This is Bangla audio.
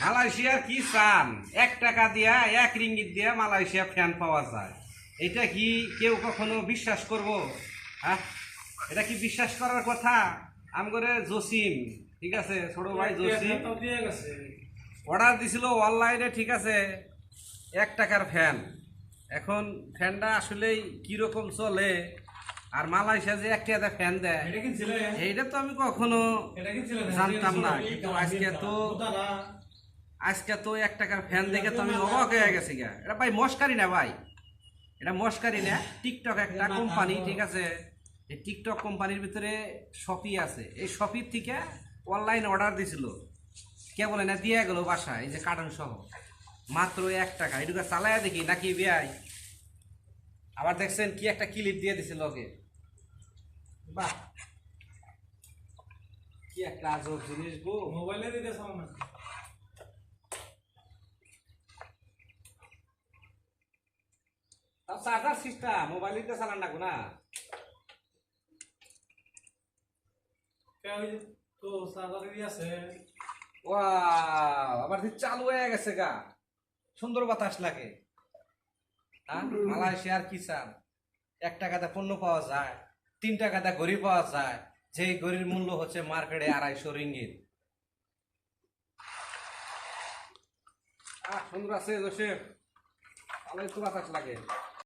মালয়েশিয়ার কি চান? এক টাকা দিয়া এক রিঙ্গিত দিয়া মালয়েশিয়া ফ্যান পাওয়া যায়। এটা কি কেউ কখনো বিশ্বাস করব? হ্যাঁ? এটা কি বিশ্বাস করার কথা? আম করে জসিম ঠিক আছে? ছোট ভাই জসিম। অর্ডার দিছিল অনলাইনে ঠিক আছে? এক টাকার ফ্যান এখন ফ্যানটা আসলেই কীরকম চলে? আর মালয়েশিয়া যে একটা একটা ফ্যান দেয় এটা এইটা তো আমি কখনো জানতাম না, কিন্তু আজকে তো- আজকে তো এক টাকার ফ্যান দেখে তো আমি অবাক হয়ে গেছি গা। এটা ভাই মস্কারি না ভাই? এটা মস্কারি না? টিকটক একটা কোম্পানি ঠিক আছে? এই টিকটক কোম্পানির ভিতরে শপি আছে। এই শপির থেকে অনলাইন অর্ডার দিছিল। কে বলে না দিয়ে গেল বাসায় এই যে কার্টন সহ। মাত্র এক টাকা। এটুকু চালায় দেখি নাকি বিয়াই আবার দেখছেন কি একটা ক্লিপ দিয়ে দিছিল ওকে। বাহ। কি একটা আজব জিনিস গো। মোবাইলে দিতে না চার্জার সিস্টেম দিতে চালান না। তো দিয়ে আছে। ওয়াও আবার চালু হয়ে গেছে গা। সুন্দর বাতাস লাগে। হ্যাঁ মালয়েশিয়ার কি চান এক টাকাতে পণ্য পাওয়া যায় তিন টাকাতে ঘড়ি পাওয়া যায়। যেই ঘড়ির মূল্য হচ্ছে মার্কেটে আড়াইশো রিঙ্গিত আহ সুন্দর আছে জোসেফ ভালোই তো বাতাস লাগে।